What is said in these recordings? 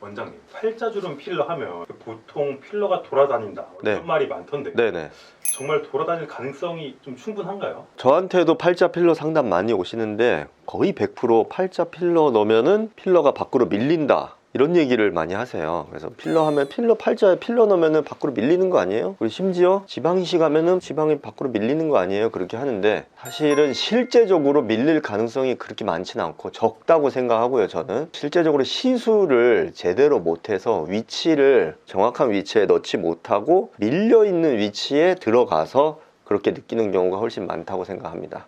원장님 팔자주름 필러 하면 보통 필러가 돌아다닌다 네. 이런 말이 많던데 네네. 정말 돌아다닐 가능성이 좀 충분한가요? 저한테도 팔자 필러 상담 많이 오시는데 거의 100% 팔자 필러 넣으면은 필러가 밖으로 밀린다. 이런 얘기를 많이 하세요. 그래서 필러 하면 필러 팔자에 필러 넣으면은 밖으로 밀리는 거 아니에요? 그리고 심지어 지방 이식 하면은 지방이 밖으로 밀리는 거 아니에요? 그렇게 하는데 사실은 실제적으로 밀릴 가능성이 그렇게 많지는 않고 적다고 생각하고요. 저는 실제적으로 시술을 제대로 못해서 위치를 정확한 위치에 넣지 못하고 밀려 있는 위치에 들어가서 그렇게 느끼는 경우가 훨씬 많다고 생각합니다.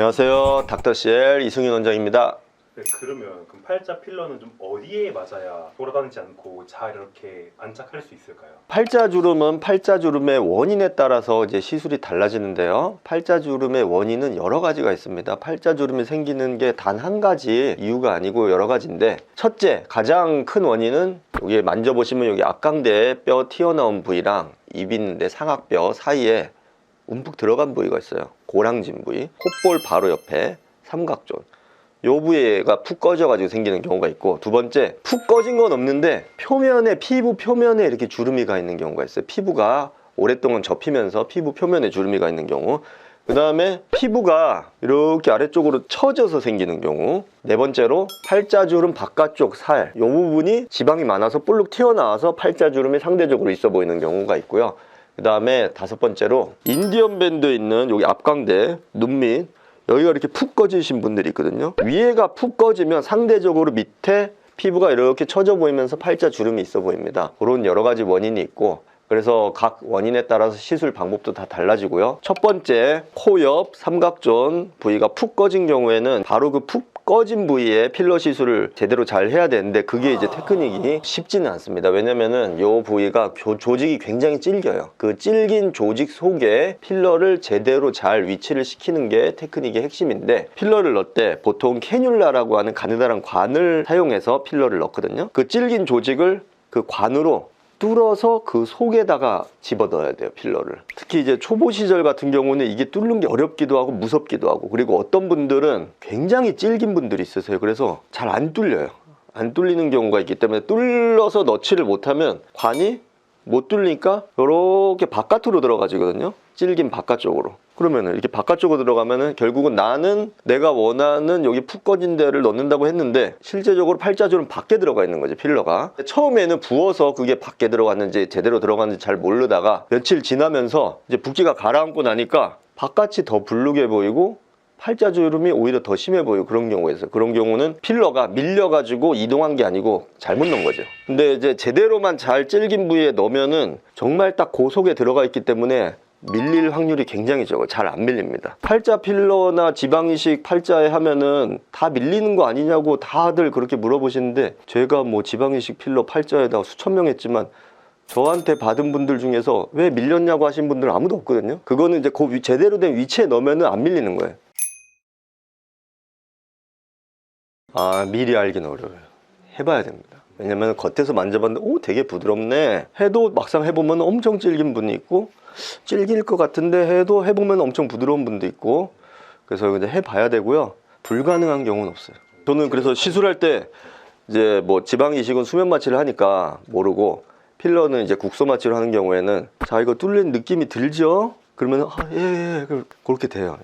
안녕하세요. 닥터CL 이승윤 원장입니다. 네, 그러면 그럼 팔자 필러는 좀 어디에 맞아야 돌아다니지 않고 잘 이렇게 안착할 수 있을까요? 팔자주름은 팔자주름의 원인에 따라서 이제 시술이 달라지는데요. 팔자주름의 원인은 여러 가지가 있습니다. 팔자주름이 생기는 게 단 한 가지 이유가 아니고 여러 가지인데 첫째, 가장 큰 원인은 여기 만져보시면 여기 앞강대 뼈 튀어나온 부위랑 입 있는데 상악뼈 사이에 움푹 들어간 부위가 있어요. 고랑진 부위, 콧볼 바로 옆에 삼각존. 요 부위가 푹 꺼져가지고 생기는 경우가 있고 두 번째 푹 꺼진 건 없는데 표면에 피부 표면에 이렇게 주름이 가 있는 경우가 있어요. 피부가 오랫동안 접히면서 피부 표면에 주름이 가 있는 경우. 그 다음에 피부가 이렇게 아래쪽으로 처져서 생기는 경우. 네 번째로 팔자주름 바깥쪽 살. 이 부분이 지방이 많아서 볼록 튀어나와서 팔자주름이 상대적으로 있어 보이는 경우가 있고요 그 다음에 다섯 번째로 인디언 밴드 있는 여기 앞광대 눈밑 여기가 이렇게 푹 꺼지신 분들이 있거든요. 위에가 푹 꺼지면 상대적으로 밑에 피부가 이렇게 처져 보이면서 팔자 주름이 있어 보입니다. 그런 여러 가지 원인이 있고 그래서 각 원인에 따라서 시술 방법도 다 달라지고요. 첫 번째 코 옆 삼각존 부위가 푹 꺼진 경우에는 바로 그 푹 꺼진 부위에 필러 시술을 제대로 잘 해야 되는데 그게 이제 테크닉이 쉽지는 않습니다. 왜냐면은 요 부위가 조- 조직이 굉장히 질겨요. 그 질긴 조직 속에 필러를 제대로 잘 위치를 시키는 게 테크닉의 핵심인데 필러를 넣을 때 보통 캐뉼라라고 하는 가느다란 관을 사용해서 필러를 넣거든요. 그 질긴 조직을 그 관으로 뚫어서 그 속에다가 집어넣어야 돼요 필러를. 특히 이제 초보 시절 같은 경우는 이게 뚫는 게 어렵기도 하고 무섭기도 하고 그리고 어떤 분들은 굉장히 질긴 분들이 있으세요. 그래서 잘 안 뚫려요. 안 뚫리는 경우가 있기 때문에 뚫러서 넣지를 못하면 관이 못 뚫리니까 이렇게 바깥으로 들어가지거든요. 질긴 바깥쪽으로 그러면은 이렇게 바깥쪽으로 들어가면은 결국은 나는 내가 원하는 여기 푹 꺼진 데를 넣는다고 했는데 실제적으로 팔자주름 밖에 들어가 있는 거지 필러가 처음에는 부어서 그게 밖에 들어갔는지 제대로 들어갔는지 잘 모르다가 며칠 지나면서 이제 붓기가 가라앉고 나니까 바깥이 더 붉게 보이고 팔자주름이 오히려 더 심해 보이고 그런 있어요. 그런 경우는 필러가 밀려가지고 이동한 게 아니고 잘못 넣은 거죠. 근데 이제 제대로만 잘 질긴 부위에 넣으면은 정말 딱그 속에 들어가 있기 때문에 밀릴 확률이 굉장히 적어요. 잘안 밀립니다. 팔자 필러나 지방이식 팔자에 하면은 다 밀리는 거 아니냐고 다들 그렇게 물어보시는데 제가 뭐 지방이식 필러 팔자에다 수천 명 했지만 저한테 받은 분들 중에서 왜 밀렸냐고 하신 분들은 아무도 없거든요. 그거는 이제 그 위- 제대로 된 위치에 넣으면은 안 밀리는 거예요. 아 미리 알긴 어려워요. 해봐야 됩니다. 왜냐면 겉에서 만져봤는데 오 되게 부드럽네 해도 막상 해보면 엄청 질긴 분이 있고 질길 것 같은데 해도 해보면 엄청 부드러운 분도 있고 그래서 이제 해봐야 되고요. 불가능한 경우는 없어요. 저는 그래서 시술할 때 이제 뭐 지방 이식은 수면 마취를 하니까 모르고 필러는 이제 국소 마취를 하는 경우에는 자 이거 뚫린 느낌이 들죠? 그러면 아 예 예 그렇게 돼요.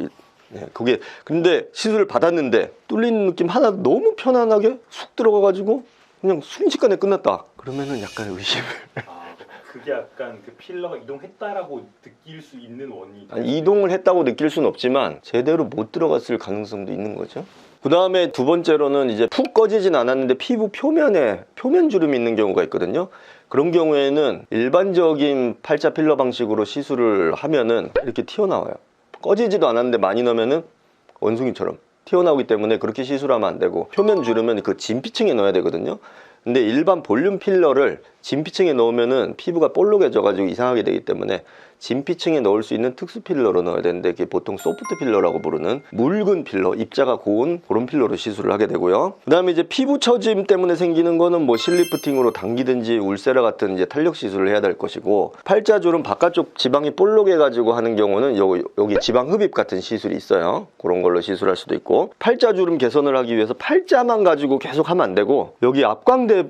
이- 예, 그게 근데 시술을 받았는데 뚫린 느낌 하나도 너무 편안하게 쑥 들어가 가지고 그냥 순식간에 끝났다. 그러면은 약간 의심을 아, 그게 약간 그 필러가 이동했다라고 느낄 수 있는 원인. 아니, 이동을 했다고 느낄 수는 없지만 제대로 못 들어갔을 가능성도 있는 거죠. 그 다음에 두 번째로는 이제 푹 꺼지진 않았는데 피부 표면에 표면 주름이 있는 경우가 있거든요. 그런 경우에는 일반적인 팔자 필러 방식으로 시술을 하면은 이렇게 튀어나와요. 꺼지지도 않았는데 많이 넣으면은 원숭이처럼 튀어나오기 때문에 그렇게 시술하면 안 되고 표면 주름은 그 진피층에 넣어야 되거든요. 근데 일반 볼륨 필러를 진피층에 넣으면은 피부가 볼록해져가지고 이상하게 되기 때문에 진피층에 넣을 수 있는 특수 필러로 넣어야 되는데 그게 보통 소프트 필러라고 부르는 묽은 필러, 입자가 고운 그런 필러로 시술을 하게 되고요. 그 다음에 이제 피부 처짐 때문에 생기는 거는 뭐 실리프팅으로 당기든지 울세라 같은 이제 탄력 시술을 해야 될 것이고 팔자주름 바깥쪽 지방이 볼록해가지고 하는 경우는 요, 여기 지방 흡입 같은 시술이 있어요. 그런 걸로 시술할 수도 있고 팔자주름 개선을 하기 위해서 팔자만 가지고 계속 하면 안 되고 여기 앞광대에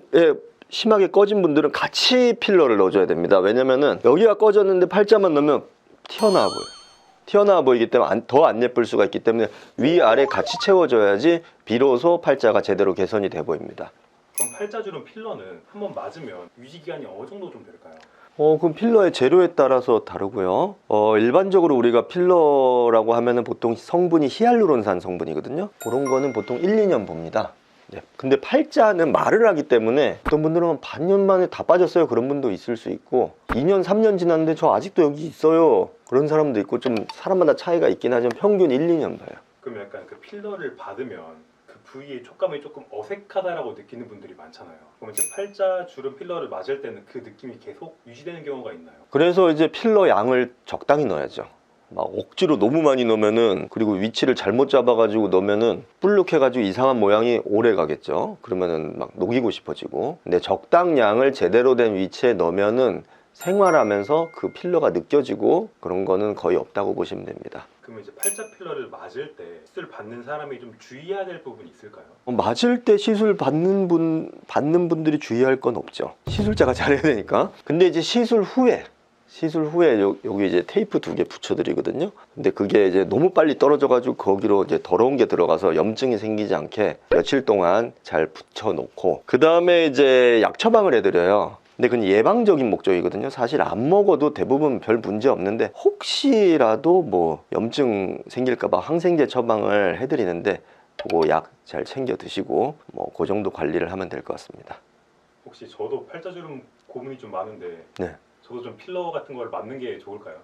심하게 꺼진 분들은 같이 필러를 넣어줘야 됩니다. 왜냐면은 여기가 꺼졌는데 팔자만 넣으면 튀어나와 보여요. 튀어나와 보이기 때문에 더 안 예쁠 수가 있기 때문에 위아래 같이 채워줘야지 비로소 팔자가 제대로 개선이 돼 보입니다. 그럼 팔자주름 필러는 한번 맞으면 유지 기간이 어느 정도 좀 될까요? 어, 그럼 필러의 재료에 따라서 다르고요. 어, 일반적으로 우리가 필러라고 하면은 보통 성분이 히알루론산 성분이거든요. 그런 거는 보통 1, 2년 봅니다. 네. 근데 팔자는 말을 하기 때문에 어떤 분들은 반년 만에 다 빠졌어요. 그런 분도 있을 수 있고 2년, 3년 지났는데 저 아직도 여기 있어요. 그런 사람도 있고 좀 사람마다 차이가 있긴 하지만 평균 1, 2년 봐요. 그럼 약간 그 필러를 받으면 그 부위의 촉감이 조금 어색하다라고 느끼는 분들이 많잖아요. 그럼 이제 팔자 주름 필러를 맞을 때는 그 느낌이 계속 유지되는 경우가 있나요? 그래서 이제 필러 양을 적당히 넣어야죠. 막 억지로 너무 많이 넣으면은 그리고 위치를 잘못 잡아가지고 넣으면은 불룩해가지고 이상한 모양이 오래 가겠죠. 그러면은 막 녹이고 싶어지고. 근데 적당량을 제대로 된 위치에 넣으면은 생활하면서 그 필러가 느껴지고 그런 거는 거의 없다고 보시면 됩니다. 그러면 이제 팔자 필러를 맞을 때 시술 받는 사람이 좀 주의해야 될 부분이 있을까요? 어, 맞을 때 시술 받는 분 받는 분들이 주의할 건 없죠. 시술자가 잘해야 되니까. 근데 이제 시술 후에 시술 후에 요, 여기 이제 테이프 두 개 붙여드리거든요. 근데 그게 이제 너무 빨리 떨어져가지고 거기로 이제 더러운 게 들어가서 염증이 생기지 않게 며칠 동안 잘 붙여놓고 그 다음에 이제 약 처방을 해드려요. 근데 그건 예방적인 목적이거든요. 사실 안 먹어도 대부분 별 문제 없는데 혹시라도 뭐 염증 생길까봐 항생제 처방을 해드리는데 그거 약 잘 챙겨 드시고 뭐 그 정도 관리를 하면 될 것 같습니다. 혹시 저도 팔자주름 고민이 좀 많은데 네. 저도 좀 필러 같은 걸 맞는 게 좋을까요?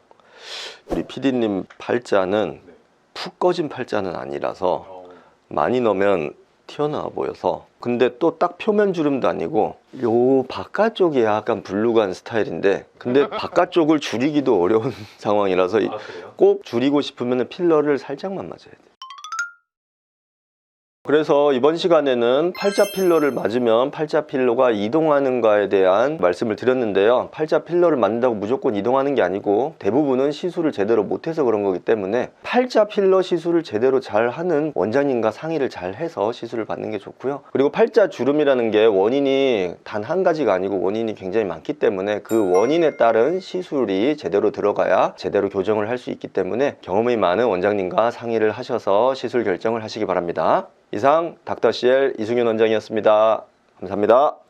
우리 PD님 팔자는 네. 푹 꺼진 팔자는 아니라서 어, 많이 넣으면 튀어나와 보여서 근데 또 딱 표면 주름도 아니고 요 바깥쪽이 약간 블루간 스타일인데 근데 바깥쪽을 줄이기도 어려운 상황이라서 이- 아 그래요? 꼭 줄이고 싶으면 필러를 살짝만 맞아야 돼요. 그래서 이번 시간에는 팔자 필러를 맞으면 팔자 필러가 이동하는가에 대한 말씀을 드렸는데요. 팔자 필러를 맞는다고 무조건 이동하는 게 아니고 대부분은 시술을 제대로 못해서 그런 거기 때문에 팔자 필러 시술을 제대로 잘 하는 원장님과 상의를 잘 해서 시술을 받는 게 좋고요. 그리고 팔자 주름이라는 게 원인이 단 한 가지가 아니고 원인이 굉장히 많기 때문에 그 원인에 따른 시술이 제대로 들어가야 제대로 교정을 할 수 있기 때문에 경험이 많은 원장님과 상의를 하셔서 시술 결정을 하시기 바랍니다. 이상 닥터CL 이승윤 원장이었습니다. 감사합니다.